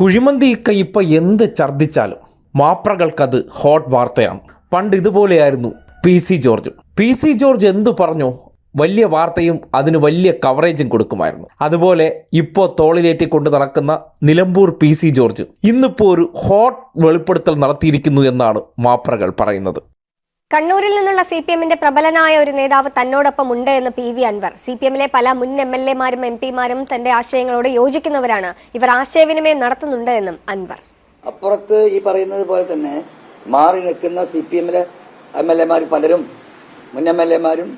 കുഴിമന്തി ഇക്ക ഇപ്പം എന്ത് ഛർദ്ദിച്ചാലും മാപ്രകൾക്കത് ഹോട്ട് വാർത്തയാണ്. പണ്ട് ഇതുപോലെയായിരുന്നു P C George. P C George എന്തു പറഞ്ഞു? വലിയ വാർത്തയും അതിന് വലിയ കവറേജും കൊടുക്കുമായിരുന്നു. അതുപോലെ ഇപ്പോൾ തോളിലേറ്റി കൊണ്ട് നടക്കുന്ന നിലമ്പൂർ പി സി ജോർജ് ഇന്നിപ്പോൾ ഒരു ഹോട്ട് വെളിപ്പെടുത്തൽ നടത്തിയിരിക്കുന്നു എന്നാണ് മാപ്രകൾ പറയുന്നത്. കണ്ണൂരിൽ നിന്നുള്ള സി പി എമ്മിന്റെ പ്രബലനായ ഒരു നേതാവ് തന്നോടൊപ്പം ഉണ്ട് എന്ന് P V Anvar. C P എമ്മിലെ പല മുൻ എം എൽ എമാരും എം പിമാരും തന്റെ ആശയങ്ങളോട് യോജിക്കുന്നവരാണ്. ഇവർ ആശയവിനിമയം നടത്തുന്നുണ്ട് എന്നും അൻവർ. അപ്പുറത്ത് ഈ പറയുന്നത് പോലെ തന്നെ മാറി നിൽക്കുന്ന സി പി എമ്മിലെ എം എൽ എമാർ പലരും മുൻ എം എൽ എമാരും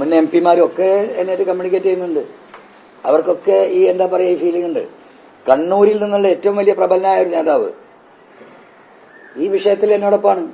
മുൻ എം പിമാരും ഒക്കെ എന്നായിട്ട് കമ്മ്യൂണിക്കേറ്റ് ചെയ്യുന്നുണ്ട്. അവർക്കൊക്കെ ഈ എന്താ പറയുക ഈ ഫീലിംഗ് ഉണ്ട്. കണ്ണൂരിൽ നിന്നുള്ള ഏറ്റവും വലിയ പ്രബലനായ ഒരു നേതാവ് ഈ വിഷയത്തിൽ എന്നോടൊപ്പമാണ്.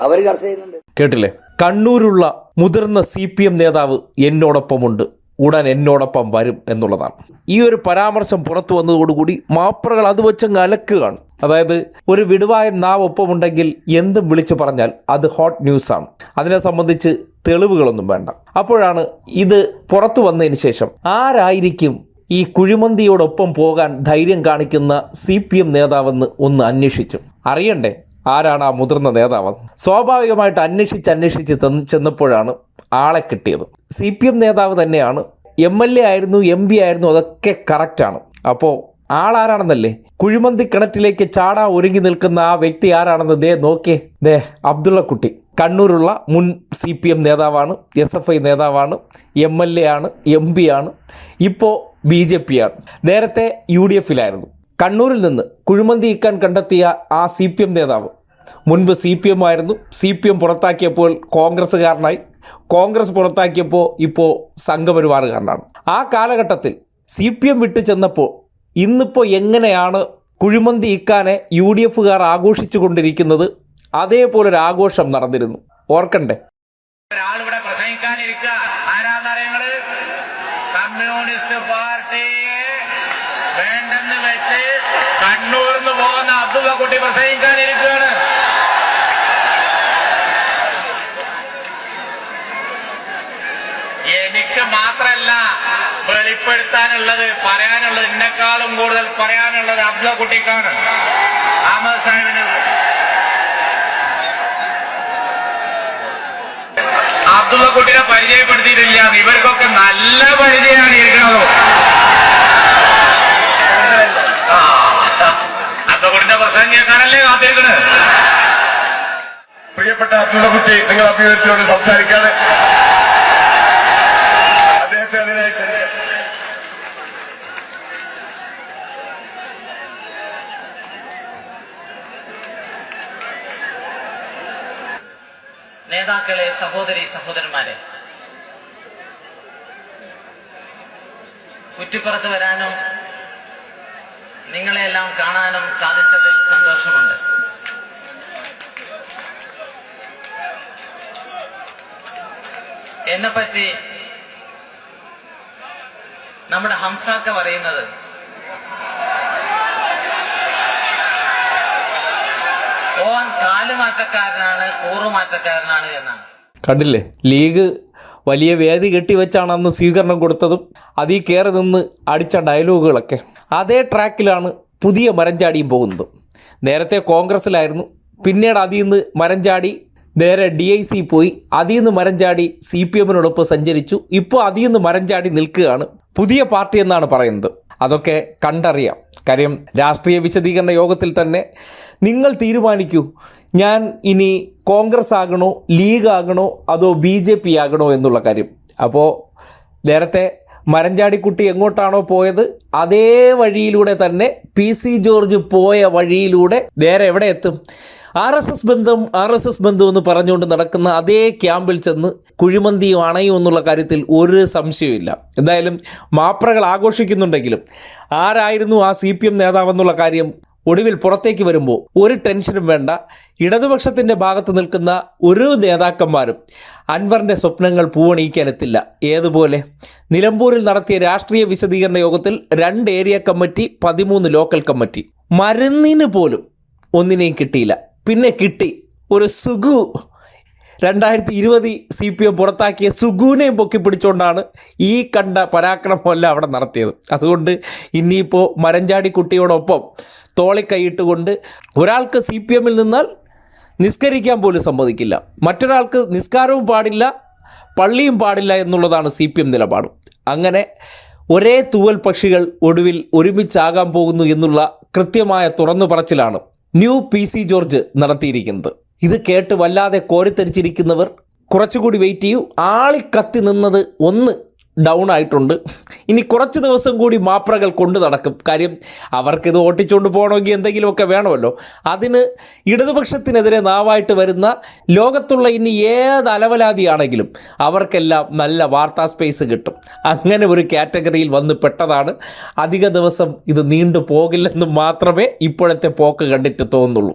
അവർ ചർച്ച ചെയ്യുന്നുണ്ട്. കേട്ടില്ലേ? കണ്ണൂരുള്ള മുതിർന്ന സി പി എം നേതാവ് എന്നോടൊപ്പമുണ്ട്. ഉടൻ എന്നോടൊപ്പം വരും എന്നുള്ളതാണ്. ഈ ഒരു പരാമർശം പുറത്തു വന്നതോടുകൂടി മാപ്രകൾ അത് വെച്ചങ്ങ് അലക്കുകയാണ്. അതായത് ഒരു വിടുവായൻ നാവ് ഒപ്പമുണ്ടെങ്കിൽ എന്തും വിളിച്ചു പറഞ്ഞാൽ അത് ഹോട്ട് ന്യൂസാണ്. അതിനെ സംബന്ധിച്ച് തെളിവുകളൊന്നും വേണ്ട. അപ്പോഴാണ് ഇത് പുറത്തു വന്നതിന് ശേഷം ആരായിരിക്കും ഈ കുഴിമന്തിയോടൊപ്പം പോകാൻ ധൈര്യം കാണിക്കുന്ന സി പി എം നേതാവെന്ന് ഒന്ന് അന്വേഷിച്ചു. അറിയണ്ടേ? ആരാണ് ആ മുതിർന്ന നേതാവ്? സ്വാഭാവികമായിട്ട് അന്വേഷിച്ച് അന്വേഷിച്ച് ചെന്ന് ചെന്നപ്പോഴാണ് ആളെ കിട്ടിയത്. സി പി എം നേതാവ് തന്നെയാണ്. എം എൽ എ ആയിരുന്നു എം പി ആയിരുന്നു അതൊക്കെ കറക്റ്റാണ് അപ്പോൾ ആളാരാണെന്നല്ലേ? കുഴിമന്തി കിണറ്റിലേക്ക് ചാടാ ഒരുങ്ങി നിൽക്കുന്ന ആ വ്യക്തി ആരാണെന്ന് ദേ നോക്കേ ദേ അബ്ദുള്ളക്കുട്ടി. കണ്ണൂരുള്ള മുൻ സി പി എം നേതാവാണ് എസ് എഫ് ഐ നേതാവാണ് എം എൽ എ ആണ് എം പി ആണ് ഇപ്പോൾ ബി ജെ പി ആണ്. നേരത്തെ യു ഡി എഫിലായിരുന്നു. കണ്ണൂരിൽ നിന്ന് കുഴിമന്തി ഇക്കാൻ കണ്ടെത്തിയ ആ സി പി എം നേതാവ്. മുൻപ് സി പി എം ആയിരുന്നു. സി പി എം പുറത്താക്കിയപ്പോൾ കോൺഗ്രസ്സുകാരനായി. കോൺഗ്രസ് പുറത്താക്കിയപ്പോൾ ഇപ്പോൾ സംഘപരിവാറുകാരനാണ്. ആ കാലഘട്ടത്തിൽ സി പി എം വിട്ടു ചെന്നപ്പോൾ ഇന്നിപ്പോൾ എങ്ങനെയാണ് കുഴിമന്തി ഇക്കാനെ യു ഡി എഫുകാർ ആഘോഷിച്ചു കൊണ്ടിരിക്കുന്നത് അതേപോലൊരു ആഘോഷം നടന്നിരുന്നു. ഓർക്കണ്ടേ? ഒരാളിവിടെ പ്രസംഗിക്കാനിരിക്കുക. ആരാന്നറിയങ്ങൾ കമ്മ്യൂണിസ്റ്റ് പാർട്ടിയെ വേണ്ടെന്ന് വെച്ച് കണ്ണൂരിൽ നിന്ന് പോകുന്ന അബ്ദുള്ള കുട്ടി പ്രസംഗിക്കാനിരിക്കുകയാണ്. എനിക്ക് മാത്രല്ല വെളിപ്പെടുത്താനുള്ളത് പറയാനുള്ളത് എന്നെക്കാളും കൂടുതൽ പറയാനുള്ളത് അബ്ദുള്ള കുട്ടിക്കാണ്. അഹമ്മദ് സാഹിബിന്. അബ്ദുള്ള കുട്ടിനെ പരിചയപ്പെടുത്തിയിട്ടില്ല. ഇവർക്കൊക്കെ നല്ല പരിചയമാണ് ഇരിക്കുന്നത്. അബ്ദുള്ളക്കുട്ടി നിങ്ങൾ അഭിനയിച്ചുകൊണ്ട് സംസാരിക്കാതെ അദ്ദേഹത്തെ അതിനായി. നേതാക്കളെ സഹോദരി സഹോദരന്മാരെ കുറ്റിപ്പുറത്ത് വരാനും നിങ്ങളെല്ലാം കാണാനും സാധിച്ചതിൽ സന്തോഷമുണ്ട് എന്നെപ്പറ്റി നമ്മുടെ ഹംസാക്ക പറയുന്നത്. ഓൻ കാലുമാറ്റക്കാരനാണ് കൂറുമാറ്റക്കാരനാണ് എന്നാണ്. കണ്ടില്ലേ? ലീഗ് വലിയ വേദി കെട്ടിവെച്ചാണ് അന്ന് സ്വീകരണം കൊടുത്തതും അതീ കയറി നിന്ന് അടിച്ച ഡയലോഗുകളൊക്കെ. അതേ ട്രാക്കിലാണ് പുതിയ മരഞ്ചാടിയും പോകുന്നത്. നേരത്തെ കോൺഗ്രസ്സിലായിരുന്നു പിന്നീട് അതിൽ നിന്ന് മരഞ്ചാടി നേരെ ഡി ഐ സി പോയി. അതിൽ നിന്ന് മരഞ്ചാടി സി പി എമ്മിനോടൊപ്പം സഞ്ചരിച്ചു. ഇപ്പോൾ അതിൽ നിന്ന് മരഞ്ചാടി നിൽക്കുകയാണ്. പുതിയ പാർട്ടി എന്നാണ് പറയുന്നത്. അതൊക്കെ കണ്ടറിയാം. കാര്യം രാഷ്ട്രീയ വിശദീകരണ യോഗത്തിൽ തന്നെ നിങ്ങൾ തീരുമാനിക്കൂ. ഞാൻ ഇനി കോൺഗ്രസ് ആകണോ ലീഗ് ആകണോ അതോ ബി ജെ പി ആകണോ എന്നുള്ള കാര്യം. അപ്പോൾ നേരത്തെ മരഞ്ചാടിക്കുട്ടി എങ്ങോട്ടാണോ പോയത്? അതേ വഴിയിലൂടെ തന്നെ പി സി ജോർജ് പോയ വഴിയിലൂടെ നേരെ എവിടെ എത്തും? ആർ എസ് എസ് ബന്ധം ആർ എസ് എസ് ബന്ധം എന്ന് പറഞ്ഞുകൊണ്ട് നടക്കുന്ന അതേ ക്യാമ്പിൽ ചെന്ന് കുഴിമന്തിയും അണയും എന്നുള്ള കാര്യത്തിൽ ഒരു സംശയമില്ല എന്തായാലും മാപ്രകൾ ആഘോഷിക്കുന്നുണ്ടെങ്കിലും ആരായിരുന്നു ആ സി പി എം നേതാവെന്നുള്ള കാര്യം ഒടുവിൽ പുറത്തേക്ക് വരുമ്പോൾ ഒരു ടെൻഷനും വേണ്ട. ഇടതുപക്ഷത്തിന്റെ ഭാഗത്ത് നിൽക്കുന്ന ഒരു നേതാക്കന്മാരും അൻവറിന്റെ സ്വപ്നങ്ങൾ പൂവണിയിക്കാനെത്തില്ല. ഏതുപോലെ? നിലമ്പൂരിൽ നടത്തിയ രാഷ്ട്രീയ വിശദീകരണ യോഗത്തിൽ രണ്ട് ഏരിയ കമ്മിറ്റി പതിമൂന്ന് ലോക്കൽ കമ്മിറ്റി. മരുന്നിന് പോലും ഒന്നിനെയും കിട്ടിയില്ല. പിന്നെ കിട്ടി ഒരു സുഗു. രണ്ടായിരത്തി ഇരുപത് സി പി എം പുറത്താക്കിയ സുഗുവിനെ പൊക്കി പിടിച്ചുകൊണ്ടാണ് ഈ കണ്ട പരാക്രമമല്ല അവിടെ നടത്തിയത്. അതുകൊണ്ട് ഇനിയിപ്പോൾ മരഞ്ചാടി കുട്ടിയോടൊപ്പം തോളിക്കൈയിട്ടുകൊണ്ട് ഒരാൾക്ക് സി പി എമ്മിൽ നിന്നാൽ നിസ്കരിക്കാൻ പോലും സമ്മതിക്കില്ല. മറ്റൊരാൾക്ക് നിസ്കാരവും പാടില്ല പള്ളിയും പാടില്ല എന്നുള്ളതാണ് സി പി എം നിലപാട്. അങ്ങനെ ഒരേ തൂവൽ പക്ഷികൾ ഒടുവിൽ ഒരുമിച്ചാകാൻ പോകുന്നു എന്നുള്ള കൃത്യമായ തുറന്നു പറച്ചിലാണ് ന്യൂ പി സി ജോർജ് നടത്തിയിരിക്കുന്നത്. ഇത് കേട്ട് വല്ലാതെ കോരിത്തരിച്ചിരിക്കുന്നവർ കുറച്ചുകൂടി വെയിറ്റ് ചെയ്യൂ. ആളിക്കത്തി നിന്നത് ഒന്ന് ഡൗൺ ആയിട്ടുണ്ട്. ഇനി കുറച്ച് ദിവസം കൂടി മാപ്രകൾ കൊണ്ടു നടക്കും. കാര്യം അവർക്കിത് ഓട്ടിച്ചുകൊണ്ട് പോകണമെങ്കിൽ എന്തെങ്കിലുമൊക്കെ വേണമല്ലോ. അതിന് ഇടതുപക്ഷത്തിനെതിരെ നാവായിട്ട് വരുന്ന ലോകത്തുള്ള ഇനി ഏത് അലവലാതിയാണെങ്കിലും അവർക്കെല്ലാം നല്ല വാർത്താ സ്പേസ് കിട്ടും. അങ്ങനെ ഒരു കാറ്റഗറിയിൽ വന്ന് പെട്ടതാണ്. അധിക ദിവസം ഇത് നീണ്ടു പോകില്ലെന്ന് മാത്രമേ ഇപ്പോഴത്തെ പോക്ക് കണ്ടിട്ട് തോന്നുള്ളൂ